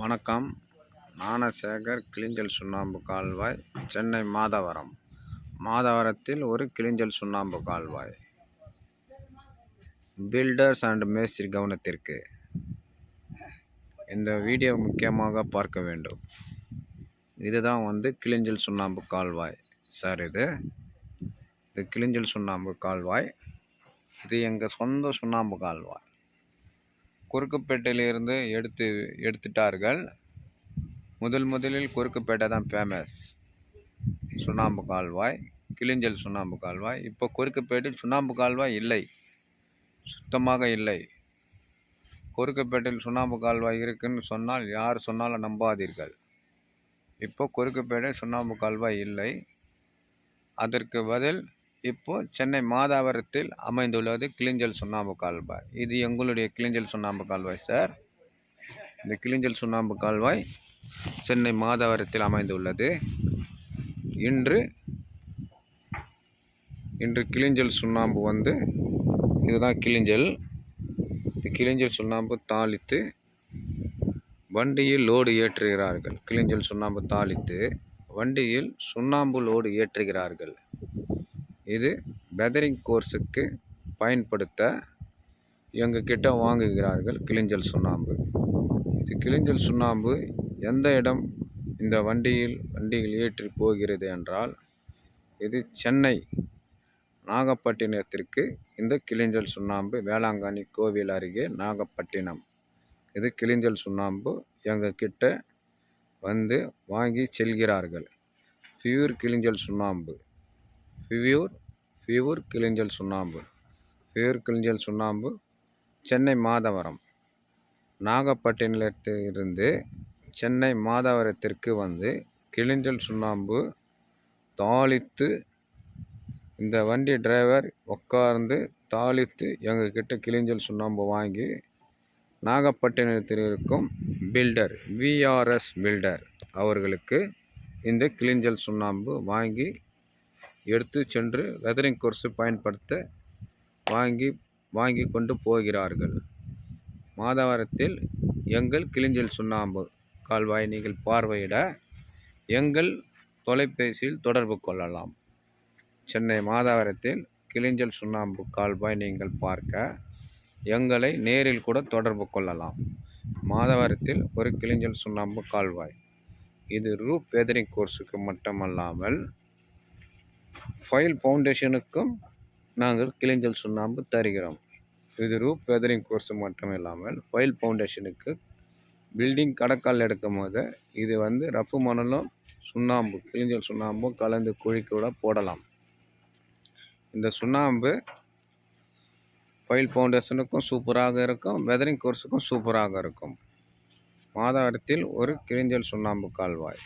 வணக்கம். ஞானசேகர் கிளிஞ்சல் சுண்ணாம்பு கால்வாய் சென்னை மாதவரம். மாதவரத்தில் ஒரு கிளிஞ்சல் சுண்ணாம்பு கால்வாய். பில்டர்ஸ் அண்ட் மேஸ்திரி கவனத்திற்கு. இந்த வீடியோ முக்கியமாக பார்க்க வேண்டும். இதுதான் வந்து கிளிஞ்சல் சுண்ணாம்பு கால்வாய். சார் இது? இது கிளிஞ்சல் சுண்ணாம்பு கால்வாய். இது எங்கள் சொந்த சுண்ணாம்பு கால்வாய். குறுக்குப்பேட்டையிலிருந்து எடுத்து எடுத்துட்டார்கள். முதல் முதலில் குறுக்குப்பேட்டை தான் ஃபேமஸ் சுண்ணாம்பு கால்வாய் கிளிஞ்சல் சுண்ணாம்பு கால்வாய். இப்போ குறுக்குப்பேட்டில் சுண்ணாம்பு கால்வாய் இல்லை. சுத்தமாக இல்லை. குறுக்குப்பேட்டையில் சுண்ணாம்பு கால்வாய் இருக்குன்னு சொன்னால் யார் சொன்னாலும் நம்பாதீர்கள். இப்போ குறுக்குப்பேட்டை சுண்ணாம்பு கால்வாய் இல்லை. அதற்கு பதில் இப்போ சென்னை மாதாவரத்தில் அமைந்துள்ளது கிளிஞ்சல் சுண்ணாம்பு கால்வாய். இது எங்களுடைய கிளிஞ்சல் சுண்ணாம்பு கால்வாய் சார். இந்த கிளிஞ்சல் சுண்ணாம்பு கால்வாய் சென்னை மாதாவரத்தில் அமைந்துள்ளது. இன்று இன்று கிளிஞ்சல் சுண்ணாம்பு வந்து இதுதான் கிளிஞ்சல். இந்த கிளிஞ்சல் சுண்ணாம்பு தாளித்து வண்டியில் லோடு ஏற்றுகிறார்கள். கிளிஞ்சல் சுண்ணாம்பு தாளித்து வண்டியில் சுண்ணாம்பு லோடு ஏற்றுகிறார்கள். இது பெதரிங் கோர்ஸுக்கு பயன்படுத்த எங்கக்கிட்ட வாங்குகிறார்கள் கிளிஞ்சல் சுண்ணாம்பு. இது கிளிஞ்சல் சுண்ணாம்பு எந்த இடம் இந்த வண்டியில் வண்டியில் ஏற்றி போகிறது என்றால் இது சென்னை நாகப்பட்டினத்திற்கு இந்த கிளிஞ்சல் சுண்ணாம்பு வேளாங்கண்ணி கோவில் அருகே நாகப்பட்டினம். இது கிளிஞ்சல் சுண்ணாம்பு எங்கக்கிட்ட வந்து வாங்கி செல்கிறார்கள். பியூர் கிளிஞ்சல் சுண்ணாம்பு. பியூர் பியூர் கிளிஞ்சல் சுண்ணாம்பு பியூர் கிளிஞ்சல் சுண்ணாம்பு சென்னை மாதவரம் நாகப்பட்டினத்திலிருந்து சென்னை மாதவரத்திற்கு வந்து கிளிஞ்சல் சுண்ணாம்பு தாளித்து இந்த வண்டி டிரைவர் உட்கார்ந்து தாளித்து எங்ககிட்ட கிளிஞ்சல் சுண்ணாம்பு வாங்கி நாகப்பட்டினத்தில் இருக்கும் பில்டர் விஆர்எஸ் பில்டர் அவர்களுக்கு இந்த கிளிஞ்சல் சுண்ணாம்பு வாங்கி எடுத்து சென்று வெதரிங் கோர்ஸை பயன்படுத்த வாங்கி வாங்கி கொண்டு போகிறார்கள். மாதவரத்தில் எங்கள் கிளிஞ்சல் சுண்ணாம்பு கால்வாய் நீங்கள் பார்வையிட எங்கள் தொலைபேசியில் தொடர்பு கொள்ளலாம். சென்னை மாதவரத்தில் கிளிஞ்சல் சுண்ணாம்பு கால்வாய் நீங்கள் பார்க்க எங்களை நேரில் கூட தொடர்பு கொள்ளலாம். மாதவரத்தில் ஒரு கிளிஞ்சல் சுண்ணாம்பு கால்வாய். இது ரூப் வெதரிங் கோர்ஸுக்கு மட்டுமல்லாமல் ஃபைல் ஃபவுண்டேஷனுக்கும் நாங்கள் கிளிஞ்சல் சுண்ணாம்பு தருகிறோம். இது ரூப் வெதரிங் கோர்ஸ் மட்டும் இல்லாமல் ஃபைல் ஃபவுண்டேஷனுக்கு பில்டிங் கடக்கால் எடுக்கும் போது இது வந்து ரஃப்பு மணலும் சுண்ணாம்பு கிளிஞ்சல் சுண்ணாம்பும் கலந்து குழிக்கூட கூட போடலாம். இந்த சுண்ணாம்பு ஃபைல் ஃபவுண்டேஷனுக்கும் சூப்பராக இருக்கும் வெதரிங் கோர்ஸுக்கும் சூப்பராக இருக்கும். மாதாவரத்தில் ஒரு கிளிஞ்சல் சுண்ணாம்பு கால்வாய்.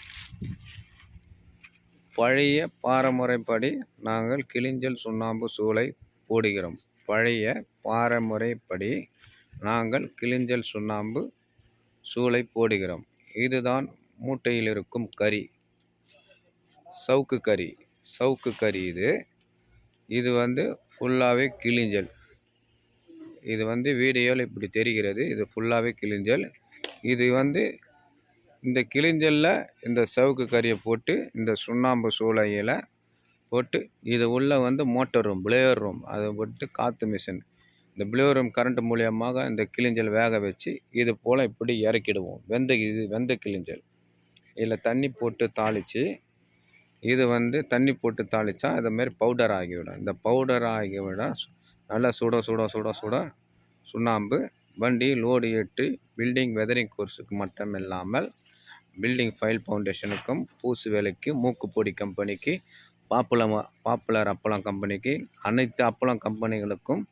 பழைய பாரமுறைப்படி நாங்கள் கிளிஞ்சல் சுண்ணாம்பு சூளை போடுகிறோம். பழைய பாரமுறைப்படி நாங்கள் கிளிஞ்சல் சுண்ணாம்பு சூளை போடுகிறோம். இதுதான் மூட்டையில் இருக்கும் கறி. சவுக்கு கறி. சவுக்கு கறி இது. இது வந்து ஃபுல்லாகவே கிளிஞ்சல் இது வந்து வீடியோவில் இப்படி தெரிகிறது. இது ஃபுல்லாகவே கிளிஞ்சல் இது வந்து இந்த கிளிஞ்சலில் இந்த சவுக்கு கறியை போட்டு இந்த சுண்ணாம்பு சூளையில் போட்டு இது உள்ளே வந்து மோட்டர் ரூம் பிளேயர் ரூம். அதை போட்டு காற்று மிஷின். இந்த பிளேயர் ரூம் கரண்ட் மூலியமாக இந்த கிளிஞ்சல் வேக வச்சு இது போல் இப்படி இறக்கிடுவோம். வெந்த இது வெந்த கிளிஞ்சல் இதில் தண்ணி போட்டு தாளித்து இது வந்து தண்ணி போட்டு தாளித்தா இதுமாரி பவுடர் ஆகிவிடும். இந்த பவுடர் ஆகிவிட நல்லா சுட சுட சுட சுட சுண்ணாம்பு வண்டி லோடு ஏற்றி பில்டிங் வெதரிங் கோர்ஸுக்கு மட்டும் இல்லாமல் பில்டிங் ஃபைல் ஃபவுண்டேஷனுக்கும் பூசு வேலைக்கு மூக்குப்பொடி கம்பெனிக்கு பாப்புலம் பாப்புலர் அப்பளம் கம்பெனிக்கு அனைத்து அப்பளம் கம்பெனிகளுக்கும்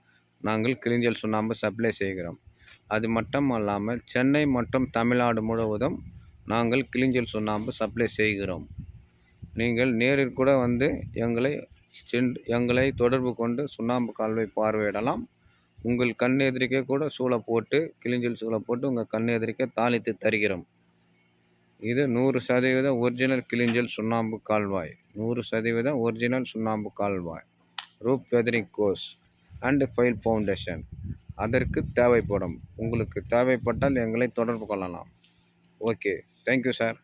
நாங்கள் கிளிஞ்சல் சுண்ணாம்பு சப்ளை செய்கிறோம். அது மட்டும் அல்லாமல் சென்னை மற்றும் தமிழ்நாடு முழுவதும் நாங்கள் கிளிஞ்சல் சுண்ணாம்பு சப்ளை செய்கிறோம். நீங்கள் நேரில் கூட வந்து எங்களை சென்று எங்களை தொடர்பு கொண்டு சுண்ணாம்பு கால்வை பார்வையிடலாம். உங்கள் கண் எதிரிக்கே கூட சூளை போட்டு கிளிஞ்சல் சூளை போட்டு உங்கள் கண் எதிரிக்கே தாளித்து தருகிறோம். இது நூறு சதவீத ஒரிஜினல் கிளிஞ்சல் சுண்ணாம்பு கால்வாய். நூறு சதவீதம் ஒரிஜினல் சுண்ணாம்பு கால்வாய். Roof weathering course and pile foundation அதற்கு தேவைப்படும். உங்களுக்கு தேவைப்பட்டால் எங்களை தொடர்பு கொள்ளலாம். Okay thank you sir